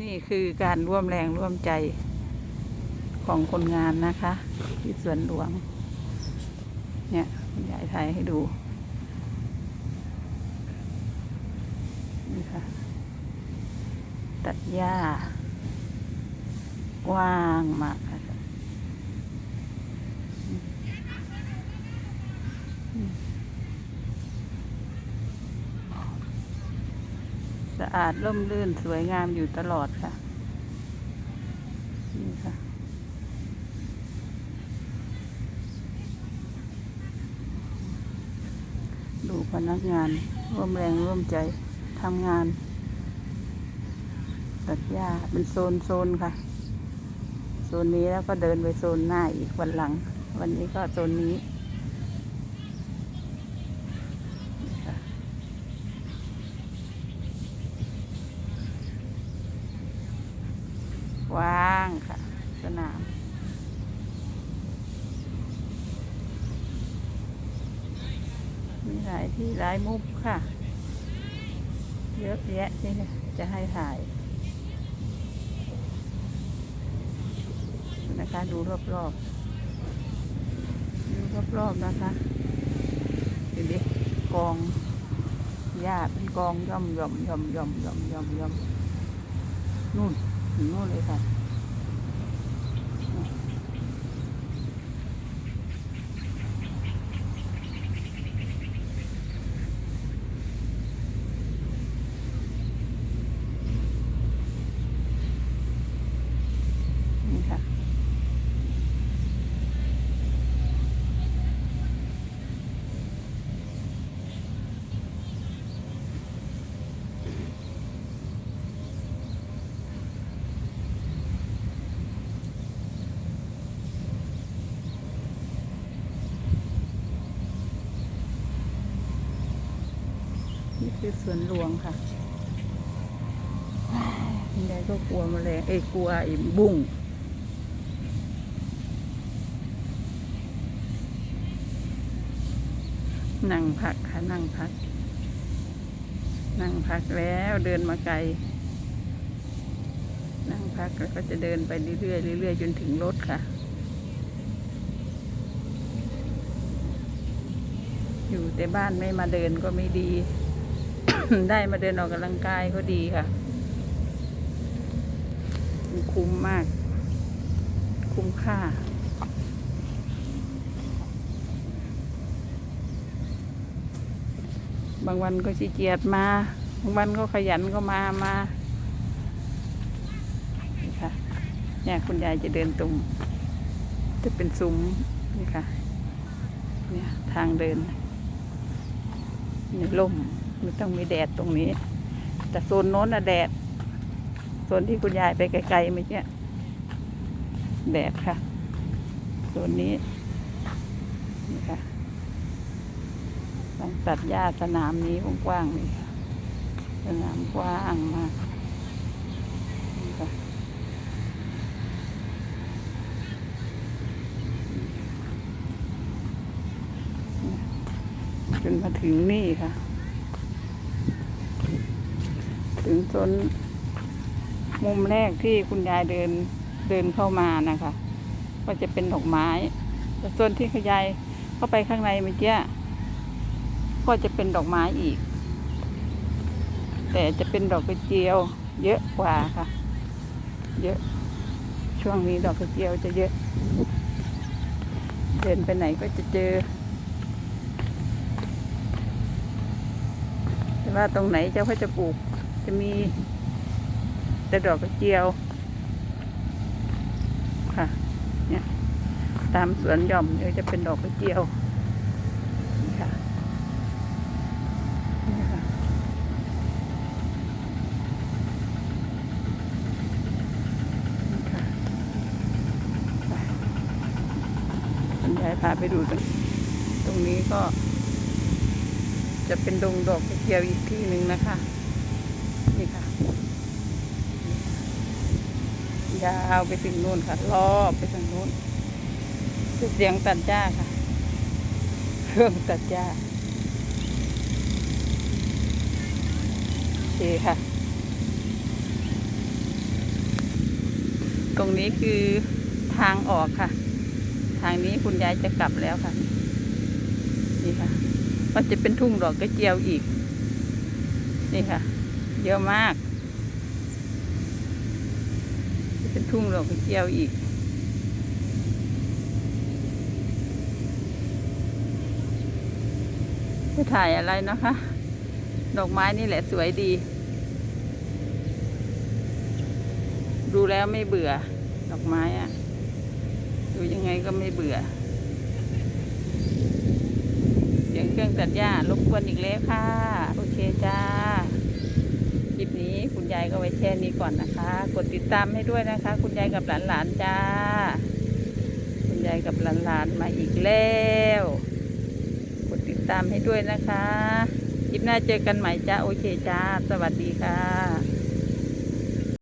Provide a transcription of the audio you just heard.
นี่คือการร่วมแรงร่วมใจของคนงานนะคะ ที่สวนหลวง เนี่ยคุณยายถ่ายให้ดู นี่ค่ะ ตัดหญ้าว่างมากค่ะ อาดร่มรื่นสวยงามอยู่ตลอดค่ะ นี่ค่ะดูพนักงานร่วมแรงร่วมใจทำงาน ตัดหญ้าเป็นโซนโซนค่ะ โซนนี้แล้วก็เดินไปโซนหน้าอีกวันหลัง วันนี้ก็โซนนี้ค่ะว่างค่ะ สนาม มีหลายที่หลายมุมค่ะ เยอะแยะที่จะให้ถ่ายนะคะดูรอบๆ ดูรอบๆนะคะดูดิกองหญ้าเป็นกองย่อมย่อมย่อมย่อมย่อมย่อมย่อมนู่นถึงนู่นเลยค่ะ นี่ค่ะ นี่ คือสวนหลวงค่ะคุณยายก็กลัวแมลงเอ้กลัวไอ้บุ้งนั่งพักค่ะนั่งพัก นั่งพักแล้วเดินมาไกล นั่งพักแล้วก็จะเดินไปเรื่อยๆเรื่อยๆจนถึงรถค่ะ อยู่แต่บ้านไม่มาเดินก็ไม่ดี ได้มาเดินออกกำลังกายก็ดีค่ะ คุ้มมาก คุ้มค่า บางวันก็ขี้เกียจมา บางวันก็ขยันก็มามานี่ค่ะเนี่ยคุณยายจะเดินตรง จะเป็นซุ้มนี่ค่ะ เนี่ยทางเดินในร่ม ไม่ต้องมีแดดตรงนี้ แต่โซนโน้นอะแดดโซนที่คุณยายไปไกลๆเมื่อกี้แดดค่ะโซนนี้นี่ค่ะต้องตัดหญ้าสนามนี้กว้างๆนี่สนามกว้างมากจนมาถึงนี่ค่ะ ถึงโซนมุมแรกที่คุณยายเดินเดินเข้ามานะคะ ก็จะเป็นดอกไม้แต่โซนที่คุณยายเข้าไปข้างในเมื่อกี้ก็จะเป็นดอกไม้อีก แต่จะเป็นดอกกระเจียว เยอะกว่าค่ะ เยอะ ช่วงนี้ดอกกระเจียวจะเยอะ เดินไปไหนก็จะเจอ แต่ว่าตรงไหนเจ้าเขาจะปลูก จะมีแต่ดอกกระเจียว ค่ะ เนี่ย ตามสวนหย่อมเนี่ยจะเป็นดอกกระเจียวนี่ค่ะนี่ค่ะนี่ค่ะไปคุณยายพาไปดูตรงตรงนี้ก็ จะเป็นดงดอกกระเจียวอีกที่หนึ่งนะคะ นี่ค่ะ ยาวไปถึงนู่นค่ะ รอบไปถึงนู่นคือเสียงตัดหญ้าค่ะ เครื่องตัดหญ้าโอเคค่ะ ตรงนี้คือทางออกค่ะ ทางนี้คุณยายจะกลับแล้วค่ะ นี่ค่ะ มันจะเป็นทุ่งดอกกระเจียวอีก นี่ค่ะ เยอะมากจะเป็นทุ่งดอกกระเจียวอีก จะถ่ายอะไรนะคะ ดอกไม้นี่แหละสวยดี ดูแล้วไม่เบื่อ ดอกไม้อะดูยังไงก็ไม่เบื่อเสียงเครื่องตัดหญ้ารบกวนอีกแล้วค่ะ โอเคจ้า ยายก็ไว้แค่นี้ก่อนนะคะ กดติดตามให้ด้วยนะคะ คุณยายกับหลานๆจ้า คุณยายกับหลานๆมาอีกแล้ว กดติดตามให้ด้วยนะคะคลิปหน้าเจอกันใหม่จ้าโอเคจ้า สวัสดีค่ะ